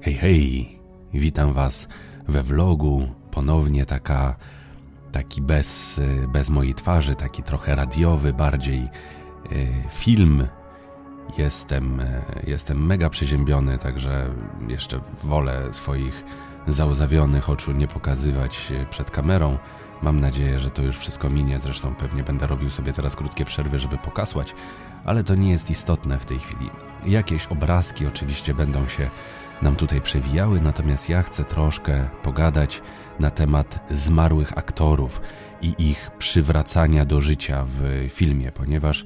Hej, hej, witam Was we vlogu. Ponownie taka, taki bez, bez mojej twarzy, taki trochę radiowy, bardziej y, film. Jestem, y, jestem mega przeziębiony, także jeszcze wolę swoich załzawionych oczu nie pokazywać y, przed kamerą. Mam nadzieję, że to już wszystko minie. Zresztą pewnie będę robił sobie teraz krótkie przerwy, żeby pokasłać, ale to nie jest istotne w tej chwili. Jakieś obrazki oczywiście będą się nam tutaj przewijały, natomiast ja chcę troszkę pogadać na temat zmarłych aktorów i ich przywracania do życia w filmie, ponieważ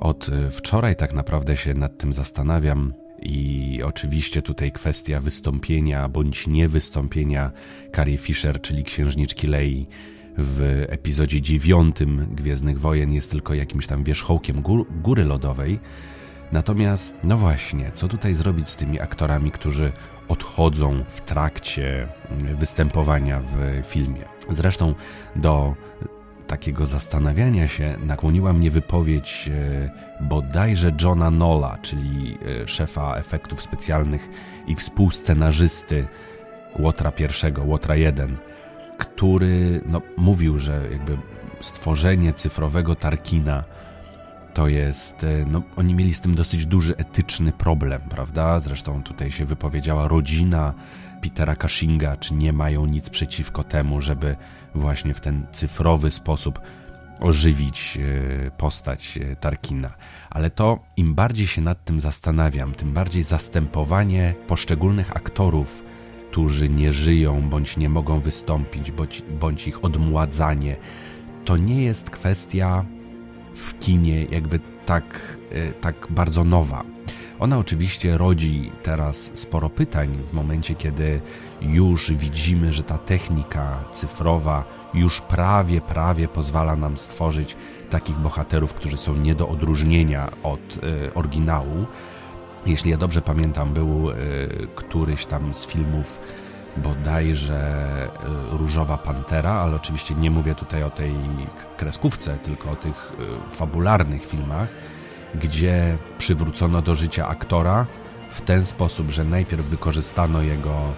od y, wczoraj tak naprawdę się nad tym zastanawiam. I oczywiście tutaj kwestia wystąpienia bądź niewystąpienia Carrie Fisher, czyli księżniczki Lei w epizodzie dziewiątym Gwiezdnych Wojen jest tylko jakimś tam wierzchołkiem gór, góry lodowej. Natomiast, no właśnie, co tutaj zrobić z tymi aktorami, którzy odchodzą w trakcie mm, występowania w filmie? Zresztą do takiego zastanawiania się nakłoniła mnie wypowiedź e, bodajże Johna Nola, czyli e, szefa efektów specjalnych i współscenarzysty Łotra I, Łotra 1, który no, mówił, że jakby stworzenie cyfrowego Tarkina to jest, e, no, oni mieli z tym dosyć duży etyczny problem, prawda? Zresztą tutaj się wypowiedziała rodzina Petera Cushinga, czy nie mają nic przeciwko temu, żeby właśnie w ten cyfrowy sposób ożywić e, postać e, Tarkina. Ale to im bardziej się nad tym zastanawiam, tym bardziej zastępowanie poszczególnych aktorów, którzy nie żyją bądź nie mogą wystąpić, bądź, bądź ich odmładzanie, to nie jest kwestia w kinie jakby tak, e, tak bardzo nowa. Ona oczywiście rodzi teraz sporo pytań w momencie, kiedy już widzimy, że ta technika cyfrowa już prawie, prawie pozwala nam stworzyć takich bohaterów, którzy są nie do odróżnienia od y, oryginału. Jeśli ja dobrze pamiętam, był y, któryś tam z filmów bodajże y, Różowa Pantera, ale oczywiście nie mówię tutaj o tej kreskówce, tylko o tych fabularnych filmach gdzie przywrócono do życia aktora w ten sposób, że najpierw wykorzystano jego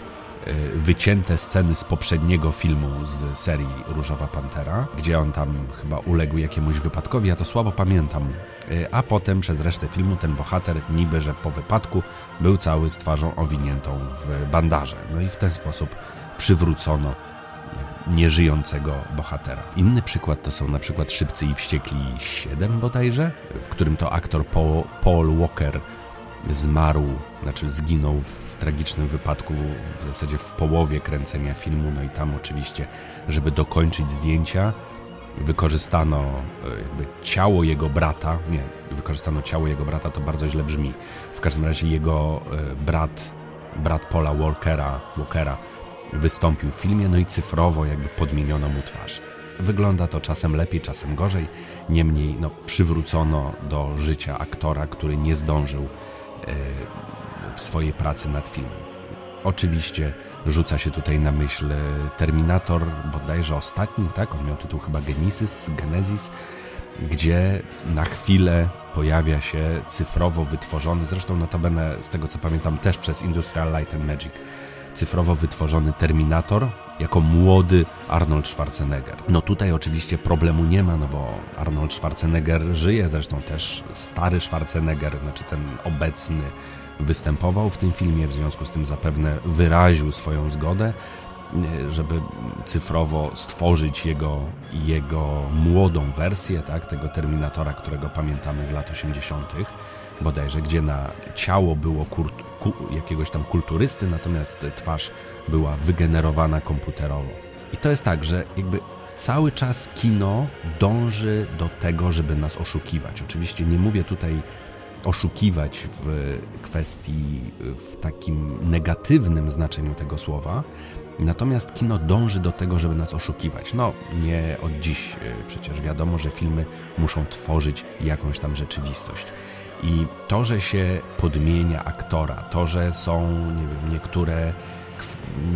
wycięte sceny z poprzedniego filmu z serii Różowa Pantera, gdzie on tam chyba uległ jakiemuś wypadkowi, ja to słabo pamiętam. E, a potem przez resztę filmu ten bohater niby, że po wypadku był cały z twarzą owiniętą w bandaże. No i w ten sposób przywrócono nieżyjącego bohatera. Inny przykład to są na przykład Szybcy i Wściekli 7 bodajże, w którym to aktor Paul Walker zmarł, znaczy zginął w tragicznym wypadku w zasadzie w połowie kręcenia filmu, no i tam oczywiście, żeby dokończyć zdjęcia, wykorzystano e, jakby ciało jego brata, nie, wykorzystano ciało jego brata, to bardzo źle brzmi. W każdym razie jego e, brat, brat Paula Walkera, Walkera wystąpił w filmie, no i cyfrowo jakby podmieniono mu twarz. Wygląda to czasem lepiej, czasem gorzej, niemniej no, przywrócono do życia aktora, który nie zdążył w swojej pracy nad filmem. Oczywiście rzuca się tutaj na myśl Terminator, bodajże ostatni, tak? On miał tytuł chyba Genesis, Genesis, gdzie na chwilę pojawia się cyfrowo wytworzony, zresztą notabene z tego co pamiętam też przez Industrial Light and Magic, cyfrowo wytworzony Terminator jako młody Arnold Schwarzenegger. No tutaj oczywiście problemu nie ma, no bo Arnold Schwarzenegger żyje, zresztą też stary Schwarzenegger, znaczy ten obecny występował w tym filmie, w związku z tym zapewne wyraził swoją zgodę, żeby cyfrowo stworzyć jego, jego młodą wersję, tak, tego Terminatora, którego pamiętamy z lat 80., bodajże, gdzie na ciało było jakiegoś tam kulturysty, natomiast twarz była wygenerowana komputerowo. I to jest tak, że jakby cały czas kino dąży do tego, żeby nas oszukiwać. Oczywiście nie mówię tutaj oszukiwać w kwestii, w takim negatywnym znaczeniu tego słowa, Natomiast kino dąży do tego, żeby nas oszukiwać. No, nie od dziś e, przecież wiadomo, że filmy muszą tworzyć jakąś tam rzeczywistość. I to, że się podmienia aktora, to, że są nie wiem, niektóre,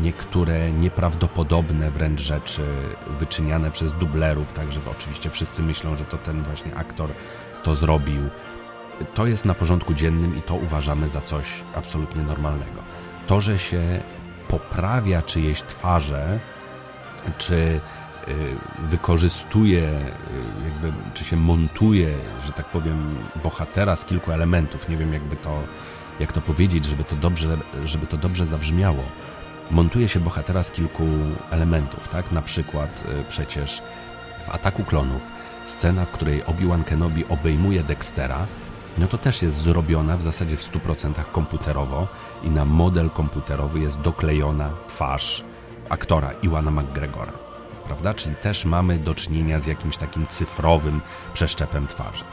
niektóre nieprawdopodobne wręcz rzeczy wyczyniane przez dublerów, także oczywiście wszyscy myślą, że to ten właśnie aktor to zrobił. To jest na porządku dziennym i to uważamy za coś absolutnie normalnego. to, że się poprawia czyjeś twarze, czy wykorzystuje, y, jakby, czy się montuje, że tak powiem, bohatera z kilku elementów. Nie wiem, jakby to, jak to powiedzieć, żeby to dobrze, żeby to dobrze zabrzmiało. Montuje się bohatera z kilku elementów, tak? Na przykład y, przecież w Ataku Klonów scena, w której Obi-Wan Kenobi obejmuje Dextera, no to też jest zrobiona w zasadzie w 100% komputerowo i na model komputerowy jest doklejona twarz aktora Iwana McGregora. Prawda? Czyli też mamy do czynienia z jakimś takim cyfrowym przeszczepem twarzy.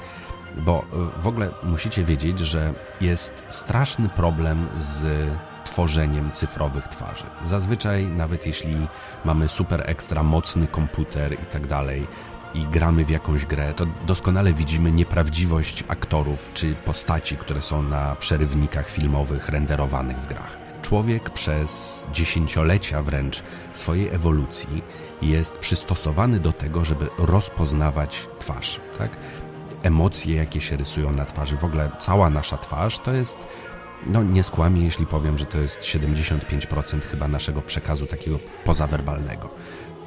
Bo y, w ogóle musicie wiedzieć, że jest straszny problem z tworzeniem cyfrowych twarzy. Zazwyczaj, nawet jeśli mamy super ekstra mocny komputer i tak dalej, i gramy w jakąś grę, to doskonale widzimy nieprawdziwość aktorów czy postaci, które są na przerywnikach filmowych renderowanych w grach. Człowiek przez dziesięciolecia wręcz swojej ewolucji jest przystosowany do tego, żeby rozpoznawać twarz. Tak? Emocje, jakie się rysują na twarzy, w ogóle cała nasza twarz to jest no nie skłamię, jeśli powiem, że to jest 75% chyba naszego przekazu takiego pozawerbalnego.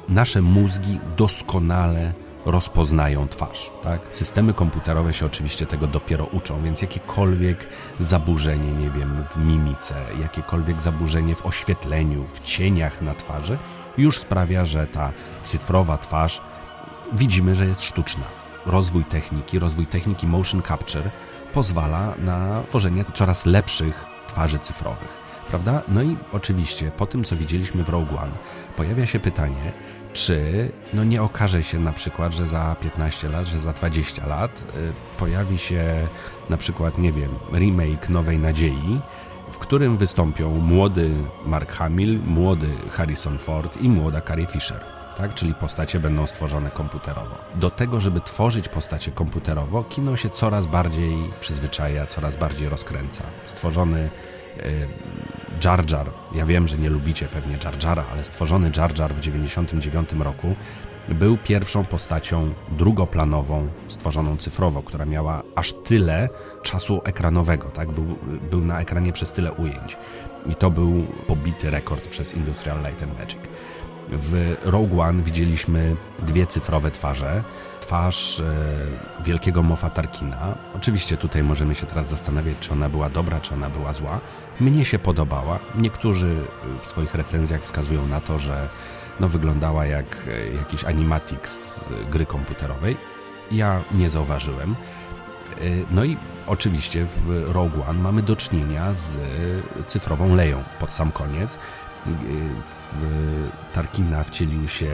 Nasze mózgi doskonale rozpoznają twarz. Tak? Systemy komputerowe się oczywiście tego dopiero uczą, więc jakiekolwiek zaburzenie, nie wiem, w mimice, jakiekolwiek zaburzenie w oświetleniu, w cieniach na twarzy, już sprawia, że ta cyfrowa twarz widzimy, że jest sztuczna. Rozwój techniki, rozwój techniki motion capture pozwala na tworzenie coraz lepszych twarzy cyfrowych. Prawda? No i oczywiście po tym, co widzieliśmy w Rogue One, pojawia się pytanie, czy no nie okaże się na przykład, że za 15 lat, że za 20 lat y, pojawi się na przykład, nie wiem, remake Nowej Nadziei, w którym wystąpią młody Mark Hamill, młody Harrison Ford i młoda Carrie Fisher. Tak? Czyli postacie będą stworzone komputerowo. Do tego, żeby tworzyć postacie komputerowo, kino się coraz bardziej przyzwyczaja, coraz bardziej rozkręca. Stworzony y, Jar Jar, ja wiem, że nie lubicie pewnie Jar Jara, ale stworzony Jar Jar w 1999 roku był pierwszą postacią drugoplanową, stworzoną cyfrowo, która miała aż tyle czasu ekranowego, tak? Był, był na ekranie przez tyle ujęć. I to był pobity rekord przez Industrial Light and Magic. W Rogue One widzieliśmy dwie cyfrowe twarze. Twarz e, wielkiego Mofa Tarkina. Oczywiście tutaj możemy się teraz zastanawiać, czy ona była dobra, czy ona była zła. Mnie się podobała. Niektórzy w swoich recenzjach wskazują na to, że no, wyglądała jak e, jakiś animatic z gry komputerowej. Ja nie zauważyłem. E, no i oczywiście w Rogue One mamy do czynienia z cyfrową Leją pod sam koniec w Tarkina wcielił się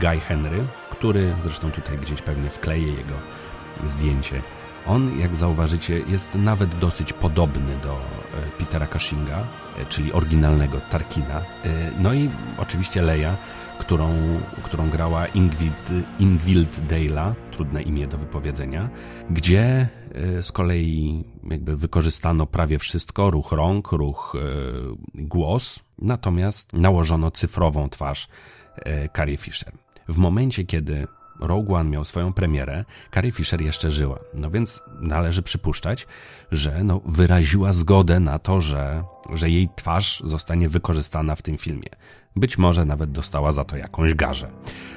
Guy Henry, który zresztą tutaj gdzieś pewnie wkleję jego zdjęcie. On, jak zauważycie, jest nawet dosyć podobny do e, Petera Cushinga, e, czyli oryginalnego Tarkina. E, no i oczywiście Leia, którą, którą grała Ingrid, Ingvild Dale'a, trudne imię do wypowiedzenia, gdzie z kolei jakby wykorzystano prawie wszystko, ruch rąk, ruch głos, natomiast nałożono cyfrową twarz Carrie Fisher. W momencie, kiedy Rogue One miał swoją premierę, Carrie Fisher jeszcze żyła. No więc należy przypuszczać, że no, wyraziła zgodę na to, że, że jej twarz zostanie wykorzystana w tym filmie. Być może nawet dostała za to jakąś garzę.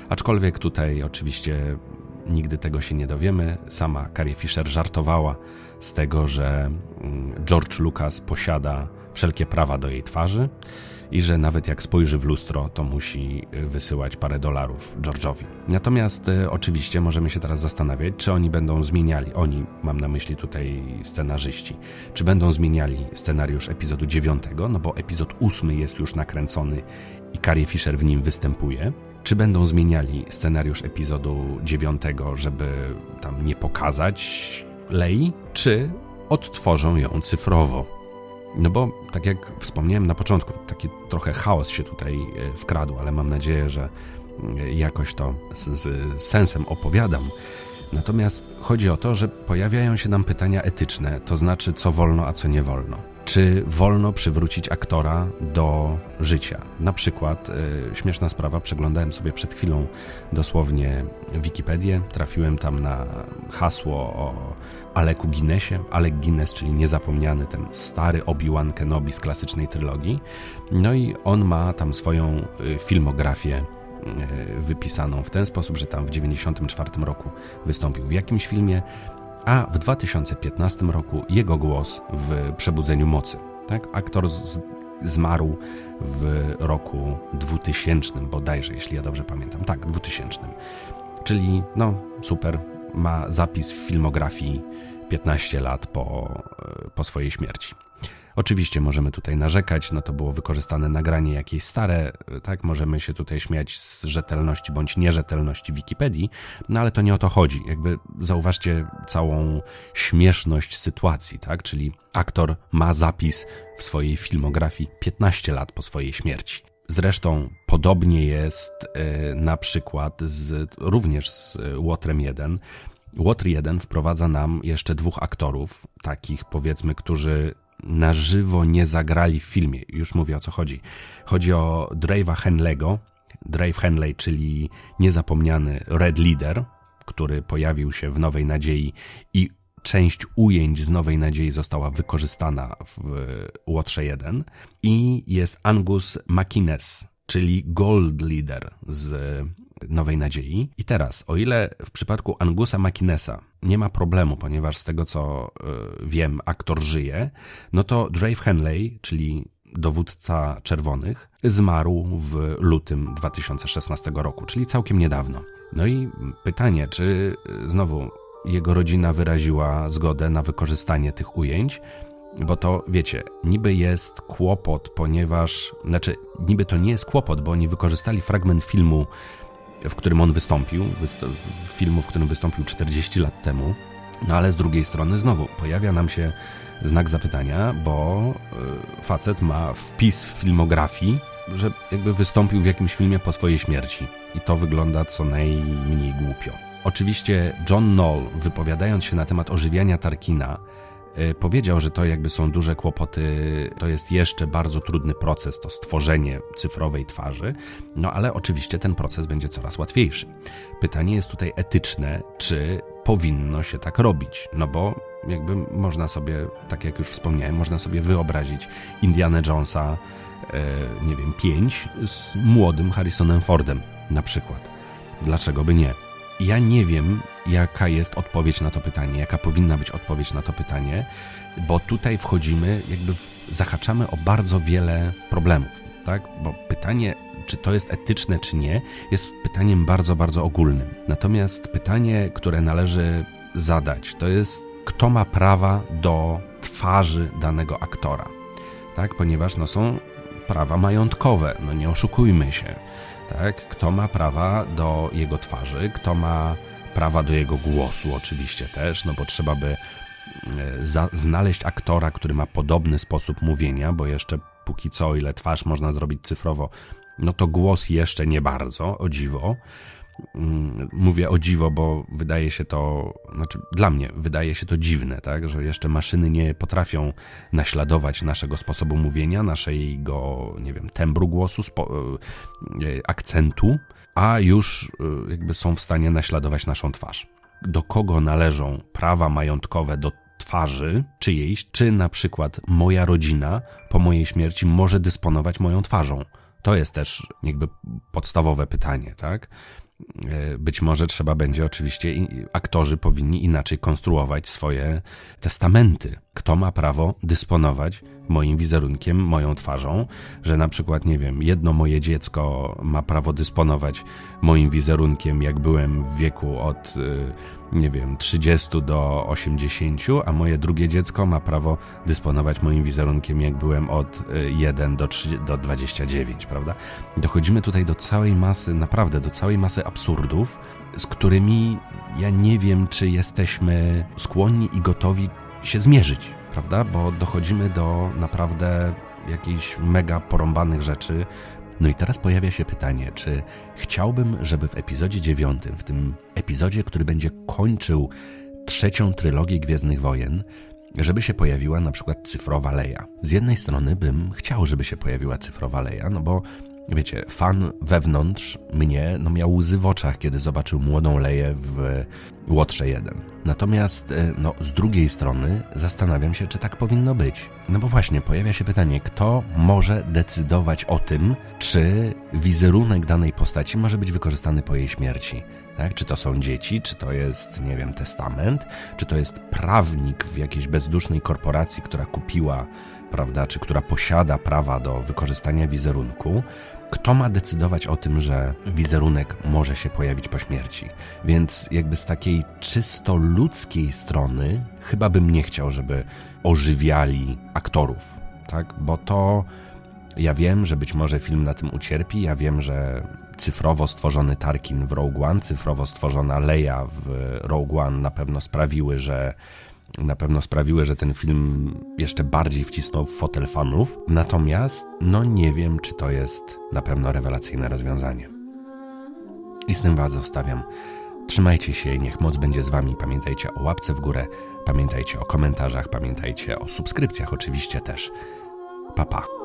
Aczkolwiek tutaj oczywiście nigdy tego się nie dowiemy. Sama Carrie Fisher żartowała z tego, że mm, George Lucas posiada wszelkie prawa do jej twarzy i że nawet jak spojrzy w lustro, to musi y, wysyłać parę dolarów George'owi. Natomiast y, oczywiście możemy się teraz zastanawiać, czy oni będą zmieniali, oni, mam na myśli tutaj scenarzyści, czy będą zmieniali scenariusz epizodu 9, no bo epizod 8 jest już nakręcony i Carrie Fisher w nim występuje, czy będą zmieniali scenariusz epizodu 9, żeby tam nie pokazać Lei, czy odtworzą ją cyfrowo. No bo, tak jak wspomniałem na początku, taki trochę chaos się tutaj e, wkradł, ale mam nadzieję, że e, jakoś to z, z sensem opowiadam. Natomiast chodzi o to, że pojawiają się nam pytania etyczne, to znaczy co wolno, a co nie wolno. Czy wolno przywrócić aktora do życia? Na przykład, y, śmieszna sprawa, przeglądałem sobie przed chwilą dosłownie Wikipedię, trafiłem tam na hasło o Aleku Guinnessie. Alec Guinness, czyli niezapomniany ten stary Obi-Wan Kenobi z klasycznej trylogii. No i on ma tam swoją y, filmografię wypisaną w ten sposób, że tam w 1994 roku wystąpił w jakimś filmie, a w 2015 roku jego głos w Przebudzeniu Mocy. Tak? Aktor z, zmarł w roku 2000 bodajże, jeśli ja dobrze pamiętam. Tak, 2000. Czyli no super, ma zapis w filmografii 15 lat po, e, po swojej śmierci. Oczywiście możemy tutaj narzekać, no to było wykorzystane nagranie jakieś stare, tak? Możemy się tutaj śmiać z rzetelności bądź nierzetelności Wikipedii, no ale to nie o to chodzi. Jakby zauważcie całą śmieszność sytuacji, tak? Czyli aktor ma zapis w swojej filmografii 15 lat po swojej śmierci. Zresztą podobnie jest e, na przykład z, również z Łotrem 1. Łotr 1 wprowadza nam jeszcze dwóch aktorów, takich powiedzmy, którzy na żywo nie zagrali w filmie. Już mówię o co chodzi. Chodzi o Drave'a Henley'ego. Drave Henley, czyli niezapomniany Red Leader, który pojawił się w Nowej Nadziei i część ujęć z Nowej Nadziei została wykorzystana w Łotrze 1. I jest Angus McInnes, czyli Gold Leader z Nowej Nadziei. I teraz, o ile w przypadku Angusa McInnesa nie ma problemu, ponieważ z tego co y, wiem, aktor żyje, no to Drave Henley, czyli dowódca czerwonych, zmarł w lutym 2016 roku, czyli całkiem niedawno. No i pytanie, czy y, znowu jego rodzina wyraziła zgodę na wykorzystanie tych ujęć, bo to wiecie, niby jest kłopot, ponieważ, znaczy, niby to nie jest kłopot, bo oni wykorzystali fragment filmu w którym on wystąpił, filmu, w którym wystąpił 40 lat temu. No ale z drugiej strony znowu pojawia nam się znak zapytania, bo y, facet ma wpis w filmografii, że jakby wystąpił w jakimś filmie po swojej śmierci. I to wygląda co najmniej głupio. Oczywiście John Knoll, wypowiadając się na temat ożywiania Tarkina, powiedział, że to jakby są duże kłopoty, to jest jeszcze bardzo trudny proces, to stworzenie cyfrowej twarzy, no ale oczywiście ten proces będzie coraz łatwiejszy. Pytanie jest tutaj etyczne, czy powinno się tak robić, no bo jakby można sobie, tak jak już wspomniałem, można sobie wyobrazić Indiana Jonesa, e, nie wiem, 5 z młodym Harrisonem Fordem na przykład. Dlaczego by nie? Ja nie wiem, jaka jest odpowiedź na to pytanie, jaka powinna być odpowiedź na to pytanie, bo tutaj wchodzimy, jakby zahaczamy o bardzo wiele problemów, tak? Bo pytanie, czy to jest etyczne, czy nie, jest pytaniem bardzo, bardzo ogólnym. Natomiast pytanie, które należy zadać, to jest, kto ma prawa do twarzy danego aktora, tak? Ponieważ no, są prawa majątkowe, no nie oszukujmy się tak? Kto ma prawa do jego twarzy, kto ma prawa do jego głosu, oczywiście też, no bo trzeba by e, za, znaleźć aktora, który ma podobny sposób mówienia, bo jeszcze póki co, ile twarz można zrobić cyfrowo, no to głos jeszcze nie bardzo, o dziwo. Mm, Mówię o dziwo, bo wydaje się to, znaczy dla mnie wydaje się to dziwne, tak, że jeszcze maszyny nie potrafią naśladować naszego sposobu mówienia, naszego, nie wiem, tembru głosu, spo, e, akcentu, a już e, jakby są w stanie naśladować naszą twarz. Do kogo należą prawa majątkowe do twarzy czyjejś, czy na przykład moja rodzina po mojej śmierci może dysponować moją twarzą? To jest też jakby podstawowe pytanie, tak? E, Być może trzeba będzie, oczywiście, aktorzy powinni inaczej konstruować swoje testamenty. Kto ma prawo dysponować moim wizerunkiem, moją twarzą, że na przykład, nie wiem, jedno moje dziecko ma prawo dysponować moim wizerunkiem, jak byłem w wieku od, y, nie wiem, 30 do 80, a moje drugie dziecko ma prawo dysponować moim wizerunkiem, jak byłem od y, 1 do, 30, do 29, prawda? Dochodzimy tutaj do całej masy, naprawdę do całej masy absurdów, z którymi ja nie wiem, czy jesteśmy skłonni i gotowi się zmierzyć, prawda? Bo dochodzimy do naprawdę jakichś mega porąbanych rzeczy. No i teraz pojawia się pytanie, czy chciałbym, żeby w epizodzie dziewiątym, w tym epizodzie, który będzie kończył trzecią trylogię Gwiezdnych Wojen, żeby się pojawiła na przykład cyfrowa Leia. Z jednej strony bym chciał, żeby się pojawiła cyfrowa Leia, no bo wiecie, fan wewnątrz mnie no miał łzy w oczach, kiedy zobaczył młodą Leję w Łotrze 1. Natomiast e, no, z drugiej strony zastanawiam się, czy tak powinno być. No bo właśnie pojawia się pytanie, kto może decydować o tym, czy wizerunek danej postaci może być wykorzystany po jej śmierci. Tak? Czy to są dzieci, czy to jest, nie wiem, testament, czy to jest prawnik w jakiejś bezdusznej korporacji, która kupiła, prawda, czy która posiada prawa do wykorzystania wizerunku. Kto ma decydować o tym, że wizerunek może się pojawić po śmierci? Więc jakby z takiej czysto ludzkiej strony chyba bym nie chciał, żeby ożywiali aktorów, tak? Bo to ja wiem, że być może film na tym ucierpi, ja wiem, że cyfrowo stworzony Tarkin w Rogue One, cyfrowo stworzona Leia w Rogue One na pewno sprawiły, że na pewno sprawiły, że ten film jeszcze bardziej wcisnął w fotel fanów. Natomiast, no nie wiem, czy to jest na pewno rewelacyjne rozwiązanie. I z tym Was zostawiam. Trzymajcie się i niech moc będzie z Wami. Pamiętajcie o łapce w górę, pamiętajcie o komentarzach, pamiętajcie o subskrypcjach oczywiście też. Pa, pa.